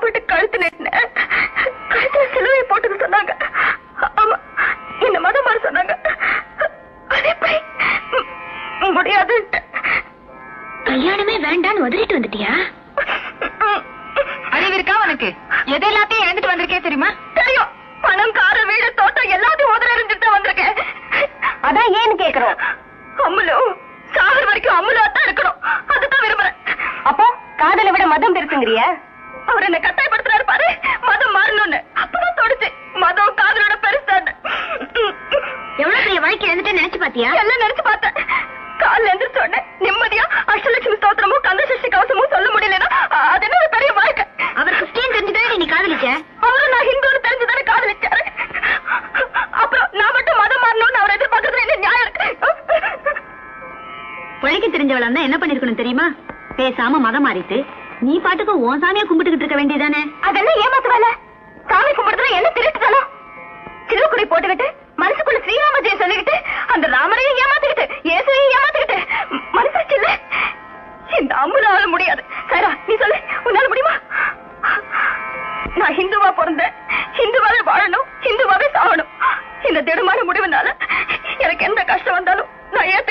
கோபப்பட்டு கழுத்து நெட்டினேன் கழுத்துல சிலுவை போட்டுக்க சொன்னாங்க. ஆமா என்ன மதம் மாற சொன்னாங்க. அது எப்படி? ம், முடியாதுன்ட்டு. கல்யாணமே வேண்டான்னு உதறிட்டு வந்துட்டியா? அறிவு இருக்கா உனக்கு? எது எல்லாத்தையும் இழந்துட்டு வந்திருக்கே தெரியுமா? தெரியும். பணம் கார வீடு தோட்டம் எல்லாத்தையும் உதற இருந்துட்டு தான் வந்திருக்கேன். அதான் ஏன்னு கேக்குறோம்? அம்முலு சாகர் வரைக்கும் அம்முலா தான் இருக்கணும். அதுதான் விரும்புறேன். அப்போ காதலை விட மதம் பெருசுங்கிறியா அவர் என்ன கட்டாயப்படுத்துறாரு பாரு. மதம் மாறணும்னு. அப்பதான் தோணுச்சு மதம் காதலோட பெருசான்னு. எவ்வளவு பெரிய வாழ்க்கை எழுந்துட்டு நினைச்சு பாத்தியா? எல்லாம் நினைச்சு பார்த்தேன். காலைல எந்திரிச்ச உடனே நிம்மதியா அஷ்டலட்சுமி ஸ்தோத்திரமும் கந்தசஷ்டி கவசமும் சொல்ல முடியலன்னா அது என்ன ஒரு பெரிய வாழ்க்கை? அவர் கிறிஸ்டியன் தெரிஞ்சுதானே நீ காதலிச்ச? அவரும் நான் ஹிந்துன்னு தெரிஞ்சுதானே காதலிச்சாரு. அப்புறம் நான் மட்டும் மதம் மாறணும்னு அவர் எதிர்பார்க்கறதுல என்ன நியாயம் இருக்கு? உழைக்க தெரிஞ்சவளா என்ன பண்ணிருக்கணும் தெரியுமா? பேசாம மதம் மாறிட்டு நீ பாட்டுக்கு உன் சாமியை கும்பிட்டுக்கிட்டு இருக்க வேண்டியதானே அதெல்லாம் ஏமாத்து வேலை சாமி கும்பிடுறதுல என்ன திருட்டுதானோ சிறுக்குடி போட்டுக்கிட்டு மனசுக்குள்ள ஸ்ரீராம ஜெயம் சொல்லிக்கிட்டு அந்த ராமரையும் ஏமாத்திக்கிட்டு இயேசுவையும் ஏமாத்திக்கிட்டு மனசாச்சு இல்ல இந்த அம்முனால முடியாது. சரா நீ சொல்லு உன்னால முடியுமா? நான் ஹிந்துவா பிறந்தேன். ஹிந்துவாவே வாழணும் ஹிந்துவாவே சாகணும். இந்த திடமான முடிவுனால எனக்கு எந்த கஷ்டம் வந்தாலும் நான் ஏத்து